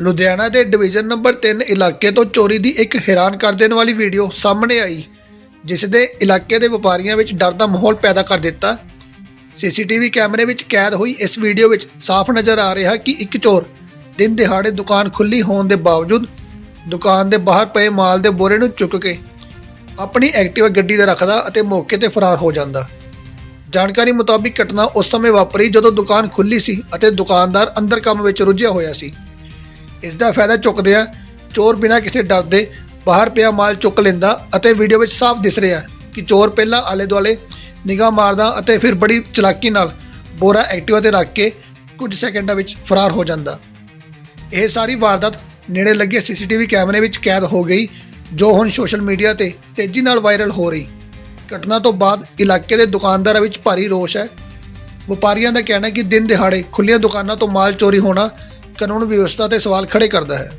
ਲੁਧਿਆਣਾ ਦੇ division number 3 ਇਲਾਕੇ ਤੋਂ ਚੋਰੀ ਦੀ ਇੱਕ ਹੈਰਾਨ ਕਰ ਦੇਣ ਵਾਲੀ ਵੀਡੀਓ ਸਾਹਮਣੇ ਆਈ, ਜਿਸ ਦੇ ਇਲਾਕੇ ਦੇ ਵਪਾਰੀਆਂ ਵਿੱਚ ਡਰ ਦਾ ਮਾਹੌਲ ਪੈਦਾ ਕਰ ਦਿੱਤਾ। ਸੀਸੀਟੀਵੀ ਕੈਮਰੇ ਵਿੱਚ ਕੈਦ ਹੋਈ ਇਸ ਵੀਡੀਓ ਵਿੱਚ ਸਾਫ਼ ਨਜ਼ਰ ਆ ਰਿਹਾ ਕਿ ਇੱਕ ਚੋਰ ਦਿਨ ਦਿਹਾੜੇ ਦੁਕਾਨ ਖੁੱਲੀ ਹੋਣ ਦੇ ਬਾਵਜੂਦ ਦੁਕਾਨ ਦੇ ਬਾਹਰ ਪਏ ਮਾਲ ਦੇ ਬੋਰੇ ਨੂੰ ਚੁੱਕ ਕੇ ਆਪਣੀ ਐਕਟਿਵਾ ਗੱਡੀ ਤੇ ਰੱਖਦਾ ਅਤੇ ਮੌਕੇ ਤੇ ਫਰਾਰ ਹੋ ਜਾਂਦਾ। ਜਾਣਕਾਰੀ ਮੁਤਾਬਿਕ ਘਟਨਾ ਉਸ ਸਮੇਂ ਵਾਪਰੀ ਜਦੋਂ ਦੁਕਾਨ ਖੁੱਲੀ ਸੀ ਅਤੇ ਦੁਕਾਨਦਾਰ ਅੰਦਰ ਕੰਮ ਵਿੱਚ ਰੁੱਝਿਆ ਹੋਇਆ ਸੀ। ਇਸ ਦਾ ਫਾਇਦਾ ਚੁੱਕਦਿਆਂ ਚੋਰ ਬਿਨਾਂ ਕਿਸੇ ਡਰ ਦੇ ਬਾਹਰ ਪਿਆ ਮਾਲ ਚੁੱਕ ਲੈਂਦਾ ਅਤੇ ਵੀਡੀਓ ਵਿੱਚ ਸਾਫ਼ ਦਿਸ ਰਿਹਾ ਕਿ ਚੋਰ ਪਹਿਲਾਂ ਆਲੇ ਦੁਆਲੇ ਨਿਗਾਹ ਮਾਰਦਾ ਅਤੇ ਫਿਰ ਬੜੀ ਚਲਾਕੀ ਨਾਲ ਬੋਰਾ ਐਕਟਿਵਾ ਤੇ ਰੱਖ ਕੇ ਕੁਝ ਸੈਕਿੰਡਾਂ ਵਿੱਚ ਫਰਾਰ ਹੋ ਜਾਂਦਾ। ਇਹ ਸਾਰੀ ਵਾਰਦਾਤ ਨੇੜੇ ਲੱਗੇ ਸੀਸੀਟੀਵੀ ਕੈਮਰੇ ਵਿੱਚ ਕੈਦ ਹੋ ਗਈ, ਜੋ ਹੁਣ ਸੋਸ਼ਲ ਮੀਡੀਆ ਤੇ ਤੇਜ਼ੀ ਨਾਲ ਵਾਇਰਲ ਹੋ ਰਹੀ। ਘਟਨਾ ਤੋਂ ਬਾਅਦ ਇਲਾਕੇ ਦੇ ਦੁਕਾਨਦਾਰਾਂ ਵਿੱਚ ਭਾਰੀ ਰੋਸ਼ ਹੈ। ਵਪਾਰੀਆਂ ਦਾ ਕਹਿਣਾ ਹੈ ਕਿ ਦਿਨ ਦਿਹਾੜੇ ਖੁੱਲੀਆਂ ਦੁਕਾਨਾਂ ਤੋਂ ਮਾਲ ਚੋਰੀ ਹੋਣਾ ਕਾਨੂੰਨ ਵਿਵਸਥਾ ਤੇ ਸਵਾਲ ਖੜੇ ਕਰਦਾ ਹੈ।